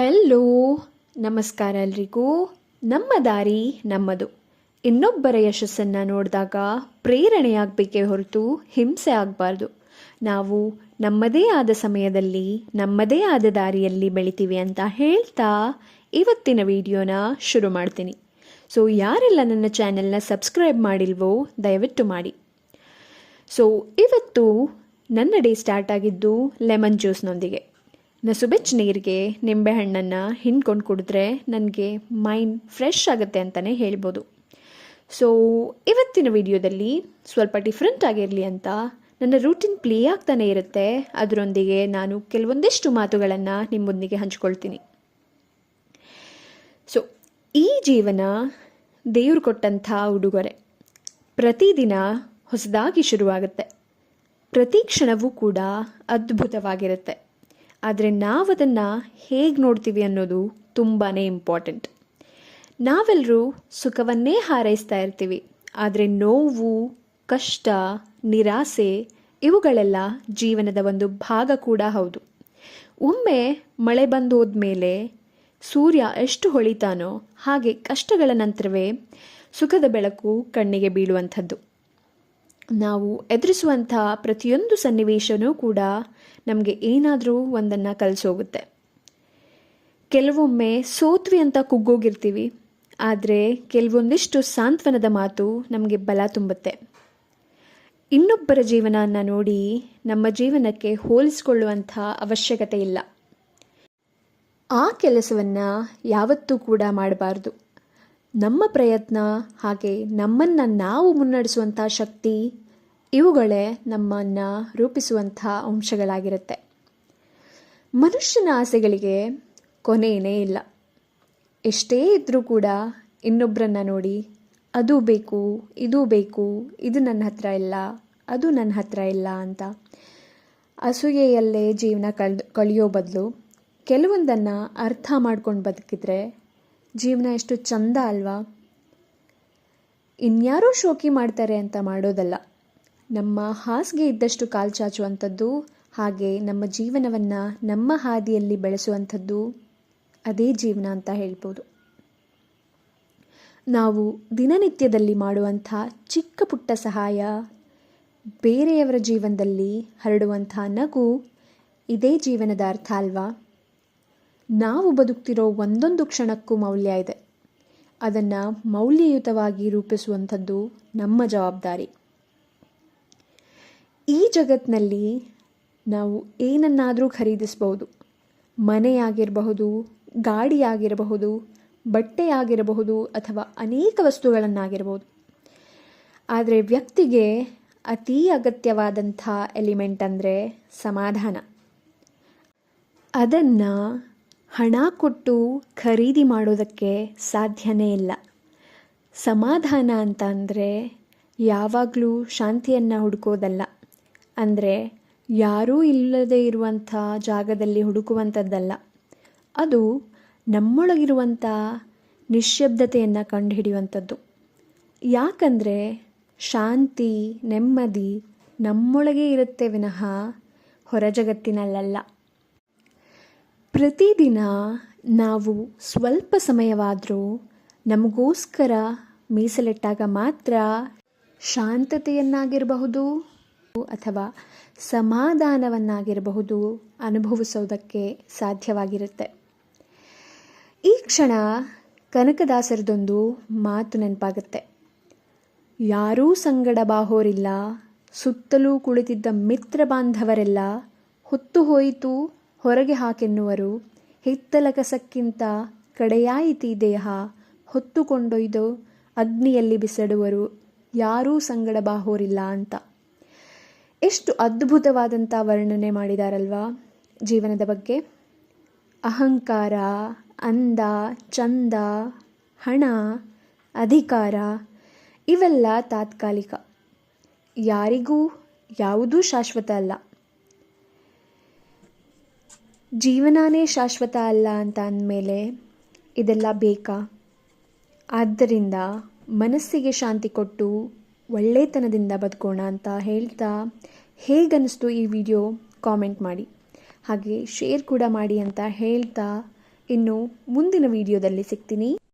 Hello ನಮಸ್ಕಾರ ಎಲ್ರಿಗೂ. ನಮ್ಮ ದಾರಿ ನಮ್ಮದು. ಇನ್ನೊಬ್ಬರ ಯಶಸ್ಸನ್ನು ನೋಡಿದಾಗ ಪ್ರೇರಣೆಯಾಗಬೇಕೇ ಹೊರತು ಹಿಂಸೆ ಆಗಬಾರ್ದು. ನಾವು ನಮ್ಮದೇ ಆದ ಸಮಯದಲ್ಲಿ, ನಮ್ಮದೇ ಆದ ದಾರಿಯಲ್ಲಿ ಬೆಳಿತೀವಿ ಅಂತ ಹೇಳ್ತಾ ಇವತ್ತಿನ ವಿಡಿಯೋನ ಶುರು ಮಾಡ್ತೀನಿ. ಸೊ ಯಾರೆಲ್ಲ ನನ್ನ ಚಾನೆಲ್ನ ಸಬ್ಸ್ಕ್ರೈಬ್ ಮಾಡಿಲ್ವೋ, ದಯವಿಟ್ಟು ಮಾಡಿ. ಸೊ ಇವತ್ತು ನನ್ನ ಡೇ ಸ್ಟಾರ್ಟ್ ಆಗಿದ್ದು ಲೆಮನ್ ಜ್ಯೂಸ್ನೊಂದಿಗೆ. ನಸುಬೆಚ್ಚ ನೀರಿಗೆ ನಿಂಬೆಹಣ್ಣನ್ನು ಹಿಂಡ್ಕೊಂಡು ಕುಡಿದ್ರೆ ನನಗೆ ಮೈಂಡ್ ಫ್ರೆಶ್ ಆಗುತ್ತೆ ಅಂತಲೇ ಹೇಳ್ಬೋದು. ಸೊ ಇವತ್ತಿನ ವಿಡಿಯೋದಲ್ಲಿ ಸ್ವಲ್ಪ ಡಿಫ್ರೆಂಟ್ ಆಗಿರಲಿ ಅಂತ ನನ್ನ ರೂಟೀನ್ ಪ್ಲೇ ಆಗ್ತಾನೆ ಇರುತ್ತೆ. ಅದರೊಂದಿಗೆ ನಾನು ಕೆಲವೊಂದಿಷ್ಟು ಮಾತುಗಳನ್ನು ನಿಮ್ಮೊಂದಿಗೆ ಹಂಚ್ಕೊಳ್ತೀನಿ. ಸೊ ಈ ಜೀವನ ದೇವರು ಕೊಟ್ಟಂಥ ಉಡುಗೊರೆ. ಪ್ರತಿದಿನ ಹೊಸದಾಗಿ ಶುರುವಾಗುತ್ತೆ. ಪ್ರತಿ ಕ್ಷಣವೂ ಕೂಡ ಅದ್ಭುತವಾಗಿರುತ್ತೆ. ಆದರೆ ನಾವದನ್ನು ಹೇಗೆ ನೋಡ್ತೀವಿ ಅನ್ನೋದು ತುಂಬಾ ಇಂಪಾರ್ಟೆಂಟ್. ನಾವೆಲ್ಲರೂ ಸುಖವನ್ನೇ ಹಾರೈಸ್ತಾ ಇರ್ತೀವಿ, ಆದರೆ ನೋವು, ಕಷ್ಟ, ನಿರಾಸೆ ಇವುಗಳೆಲ್ಲ ಜೀವನದ ಒಂದು ಭಾಗ ಕೂಡ ಹೌದು. ಒಮ್ಮೆ ಮಳೆ ಬಂದು ಹೋದ್ಮೇಲೆ ಸೂರ್ಯ ಎಷ್ಟು ಹೊಳಿತಾನೋ ಹಾಗೆ ಕಷ್ಟಗಳ ನಂತರವೇ ಸುಖದ ಬೆಳಕು ಕಣ್ಣಿಗೆ ಬೀಳುವಂಥದ್ದು. ನಾವು ಎದುರಿಸುವಂಥ ಪ್ರತಿಯೊಂದು ಸನ್ನಿವೇಶನೂ ಕೂಡ ನಮಗೆ ಏನಾದರೂ ಒಂದನ್ನು ಕಲಿಸೋಗುತ್ತೆ. ಕೆಲವೊಮ್ಮೆ ಸೋತ್ವಿ ಅಂತ ಕುಗ್ಗೋಗಿರ್ತೀವಿ, ಆದರೆ ಕೆಲವೊಂದಿಷ್ಟು ಸಾಂತ್ವನದ ಮಾತು ನಮಗೆ ಬಲ ತುಂಬುತ್ತೆ. ಇನ್ನೊಬ್ಬರ ಜೀವನನ ನೋಡಿ ನಮ್ಮ ಜೀವನಕ್ಕೆ ಹೋಲಿಸಿಕೊಳ್ಳುವಂಥ ಅವಶ್ಯಕತೆ ಇಲ್ಲ. ಆ ಕೆಲಸವನ್ನು ಯಾವತ್ತೂ ಕೂಡ ಮಾಡಬಾರ್ದು. ನಮ್ಮ ಪ್ರಯತ್ನ ಹಾಗೆ ನಮ್ಮನ್ನು ನಾವು ಮುನ್ನಡೆಸುವಂಥ ಶಕ್ತಿ ಇವುಗಳೇ ನಮ್ಮನ್ನು ರೂಪಿಸುವಂಥ ಅಂಶಗಳಾಗಿರುತ್ತೆ. ಮನುಷ್ಯನ ಆಸೆಗಳಿಗೆ ಕೊನೆಯೇ ಇಲ್ಲ. ಎಷ್ಟೇ ಇದ್ದರೂ ಕೂಡ ಇನ್ನೊಬ್ಬರನ್ನ ನೋಡಿ, ಅದು ಬೇಕು, ಇದು ಬೇಕು, ಇದು ನನ್ನ ಹತ್ರ ಇಲ್ಲ, ಅದು ನನ್ನ ಹತ್ರ ಇಲ್ಲ ಅಂತ ಅಸೂಯೆಯಲ್ಲೇ ಜೀವನ ಕಳೆದು ಕಳೆಯೋ ಬದಲು ಕೆಲವೊಂದನ್ನು ಅರ್ಥ ಮಾಡ್ಕೊಂಡು ಬದುಕಿದ್ರೆ ಜೀವನ ಎಷ್ಟು ಚಂದ ಅಲ್ವಾ? ಇನ್ಯಾರೋ ಶೋಕಿ ಮಾಡ್ತಾರೆ ಅಂತ ಮಾಡೋದಲ್ಲ. ನಮ್ಮ ಹಾಸಿಗೆ ಇದ್ದಷ್ಟು ಕಾಲು ಚಾಚುವಂಥದ್ದು, ಹಾಗೆ ನಮ್ಮ ಜೀವನವನ್ನು ನಮ್ಮ ಹಾದಿಯಲ್ಲಿ ಬೆಳೆಸುವಂಥದ್ದು ಅದೇ ಜೀವನ ಅಂತ ಹೇಳ್ಬೋದು. ನಾವು ದಿನನಿತ್ಯದಲ್ಲಿ ಮಾಡುವಂಥ ಚಿಕ್ಕ ಪುಟ್ಟ ಸಹಾಯ, ಬೇರೆಯವರ ಜೀವನದಲ್ಲಿ ಹರಡುವಂಥ ನಗು ಇದೇ ಜೀವನದ ಅರ್ಥ ಅಲ್ವಾ? ನಾವು ಬದುಕ್ತಿರೋ ಒಂದೊಂದು ಕ್ಷಣಕ್ಕೂ ಮೌಲ್ಯ ಇದೆ. ಅದನ್ನು ಮೌಲ್ಯಯುತವಾಗಿ ರೂಪಿಸುವಂಥದ್ದು ನಮ್ಮ ಜವಾಬ್ದಾರಿ. ಈ ಜಗತ್ತಿನಲ್ಲಿ ನಾವು ಏನನ್ನಾದರೂ ಖರೀದಿಸಬಹುದು. ಮನೆಯಾಗಿರಬಹುದು, ಗಾಡಿಯಾಗಿರಬಹುದು, ಬಟ್ಟೆಯಾಗಿರಬಹುದು ಅಥವಾ ಅನೇಕ ವಸ್ತುಗಳನ್ನಾಗಿರಬಹುದು ಆದರೆ ವ್ಯಕ್ತಿಗೆ ಅತೀ ಅಗತ್ಯವಾದಂಥ ಎಲಿಮೆಂಟ್ ಅಂದರೆ ಸಮಾಧಾನ. ಅದನ್ನು ಹಣ ಕೊಟ್ಟು ಖರೀದಿ ಮಾಡೋದಕ್ಕೆ ಸಾಧ್ಯನೇ ಇಲ್ಲ. ಸಮಾಧಾನ ಅಂತ ಅಂದರೆ ಯಾವಾಗಲೂ ಶಾಂತಿಯನ್ನು ಹುಡುಕೋದಲ್ಲ. ಅಂದರೆ ಯಾರೂ ಇಲ್ಲದೆ ಇರುವಂಥ ಜಾಗದಲ್ಲಿ ಹುಡುಕುವಂಥದ್ದಲ್ಲ. ಅದು ನಮ್ಮೊಳಗಿರುವಂಥ ನಿಶ್ಶಬ್ದತೆಯನ್ನು ಕಂಡುಹಿಡಿಯುವಂಥದ್ದು. ಯಾಕಂದರೆ ಶಾಂತಿ, ನೆಮ್ಮದಿ ನಮ್ಮೊಳಗೆ ಇರುತ್ತೆ ವಿನಃ ಹೊರ ಜಗತ್ತಿನಲ್ಲ ಪ್ರತಿದಿನ ನಾವು ಸ್ವಲ್ಪ ಸಮಯವಾದರೂ ನಮಗೋಸ್ಕರ ಮೀಸಲಿಟ್ಟಾಗ ಮಾತ್ರ ಶಾಂತತೆಯನ್ನಾಗಿರಬಹುದು ಅಥವಾ ಸಮಾಧಾನವನ್ನಾಗಿರಬಹುದು ಅನುಭವಿಸೋದಕ್ಕೆ ಸಾಧ್ಯವಾಗಿರುತ್ತೆ. ಈ ಕ್ಷಣ ಕನಕದಾಸರದೊಂದು ಮಾತು ನೆನಪಾಗುತ್ತೆ. ಯಾರೂ ಸಂಗಡ ಬಾಹೋರಿಲ್ಲ, ಸುತ್ತಲೂ ಕುಳಿತಿದ್ದ ಮಿತ್ರ ಬಾಂಧವರೆಲ್ಲ ಹೊತ್ತು ಹೋಯಿತು ಹೊರಗೆ ಹಾಕೆನ್ನುವರು ಹಿತ್ತಲ ಕಸಕ್ಕಿಂತ ಕಡೆಯಾಯಿತಿ ದೇಹ ಹೊತ್ತುಕೊಂಡೊಯ್ದು ಅಗ್ನಿಯಲ್ಲಿ ಬಿಸಡುವರು, ಯಾರೂ ಸಂಗಡ ಬಾಹೋರಿಲ್ಲ ಅಂತ. ಎಷ್ಟು ಅದ್ಭುತವಾದಂಥ ವರ್ಣನೆ ಮಾಡಿದಾರಲ್ವಾ ಜೀವನದ ಬಗ್ಗೆ. ಅಹಂಕಾರ, ಅಂದ, ಚಂದ, ಹಣ, ಅಧಿಕಾರ, ಇವೆಲ್ಲ ತಾತ್ಕಾಲಿಕ. ಯಾರಿಗೂ ಯಾವುದೂ ಶಾಶ್ವತ ಅಲ್ಲ. ಜೀವನಾನೇ ಶಾಶ್ವತ ಅಲ್ಲ ಅಂತ ಅಂದಮೇಲೆ ಇದೆಲ್ಲ ಬೇಕಾ? ಆದ್ದರಿಂದ ಮನಸ್ಸಿಗೆ ಶಾಂತಿ ಕೊಟ್ಟು ಒಳ್ಳೆತನದಿಂದ ಬದುಕೋಣ ಅಂತ ಹೇಳ್ತಾ ಹೇಗನ್ನಿಸ್ತು ಈ ವಿಡಿಯೋ ಕಾಮೆಂಟ್ ಮಾಡಿ. ಹಾಗೆ ಶೇರ್ ಕೂಡ ಮಾಡಿ ಅಂತ ಹೇಳ್ತಾ ಇನ್ನು ಮುಂದಿನ ವಿಡಿಯೋದಲ್ಲಿ ಸಿಗ್ತೀನಿ.